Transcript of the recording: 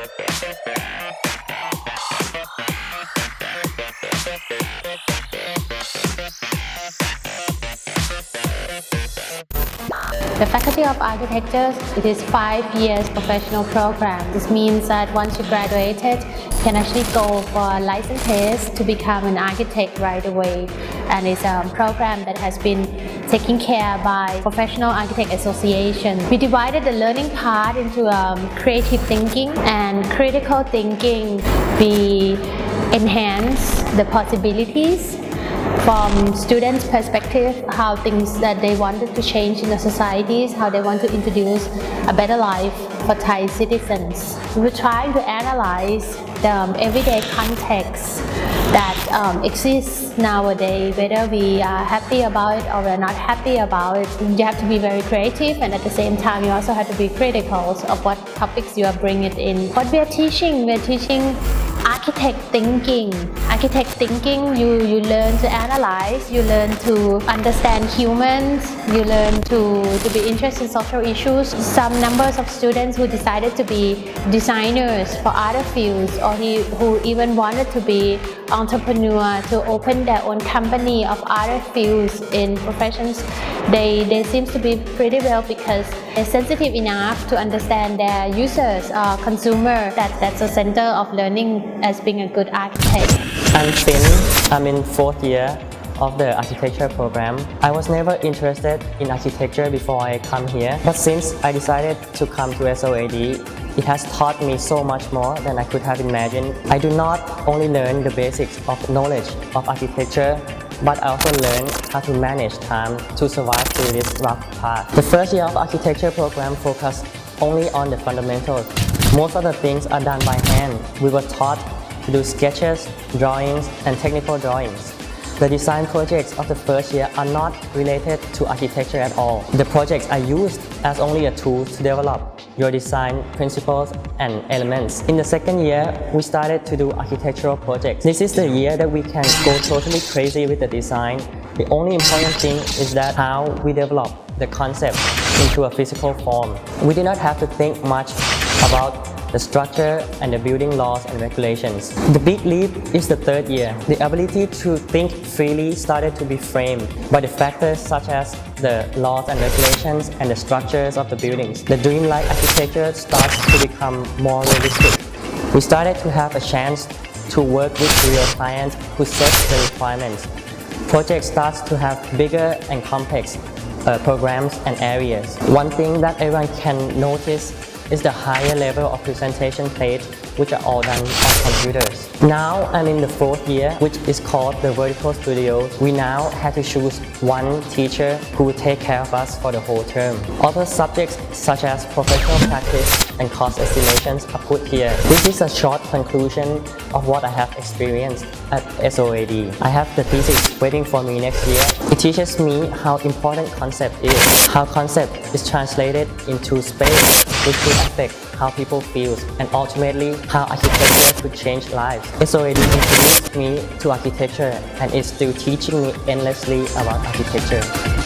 Thank you. The Faculty of Architecture it is five years professional program. This means that once you graduated, you can actually go for a license to become an architect right away. And it's a program that has been taken care by Professional Architect Association. We divided the learning part into um, creative thinking and critical thinking. We enhance the possibilities from students' perspective, how things that they wanted to change in the societies, how they want to introduce a better life for Thai citizens. We were trying to analyze the um, everyday context that um, exists nowadays, whether we are happy about it or we're not happy about it. You have to be very creative and at the same time you also have to be critical of what topics you are bringing in. What we are teaching, we are teaching architect thinking. Architect thinking, you, you learn to analyze, you learn to understand humans, you learn to, to be interested in social issues. Some numbers of students who decided to be designers for other fields or he, who even wanted to be entrepreneur to open their own company of other fields in professions they they seem to be pretty well because they're sensitive enough to understand their users or consumer that that's a center of learning as being a good architect I'm Finn. I'm in fourth year of the architecture program. I was never interested in architecture before I come here, but since I decided to come to SOAD, it has taught me so much more than I could have imagined. I do not only learn the basics of knowledge of architecture, but I also learned how to manage time to survive through this rough path. The first year of architecture program focused only on the fundamentals. Most of the things are done by hand. We were taught to do sketches, drawings, and technical drawings. The design projects of the first year are not related to architecture at all. The projects are used as only a tool to develop your design principles and elements. In the second year, we started to do architectural projects. This is the year that we can go totally crazy with the design. The only important thing is that how we develop the concept into a physical form. We do not have to think much about the structure and the building laws and regulations. The big leap is the third year. The ability to think freely started to be framed by the factors such as the laws and regulations and the structures of the buildings. The dreamlike architecture starts to become more realistic. We started to have a chance to work with real clients who set the requirements. Project starts to have bigger and complex uh, programs and areas. One thing that everyone can notice is the higher level of presentation plates which are all done on computers. Now I'm in the fourth year which is called the Vertical Studio. We now have to choose one teacher who will take care of us for the whole term. Other subjects such as professional practice and cost estimations are put here. This is a short conclusion of what I have experienced at SOAD. I have the thesis waiting for me next year. Teaches me how important concept is, how concept is translated into space, which will affect how people feel, and ultimately how architecture could change lives. It's already introduced me to architecture and is still teaching me endlessly about architecture.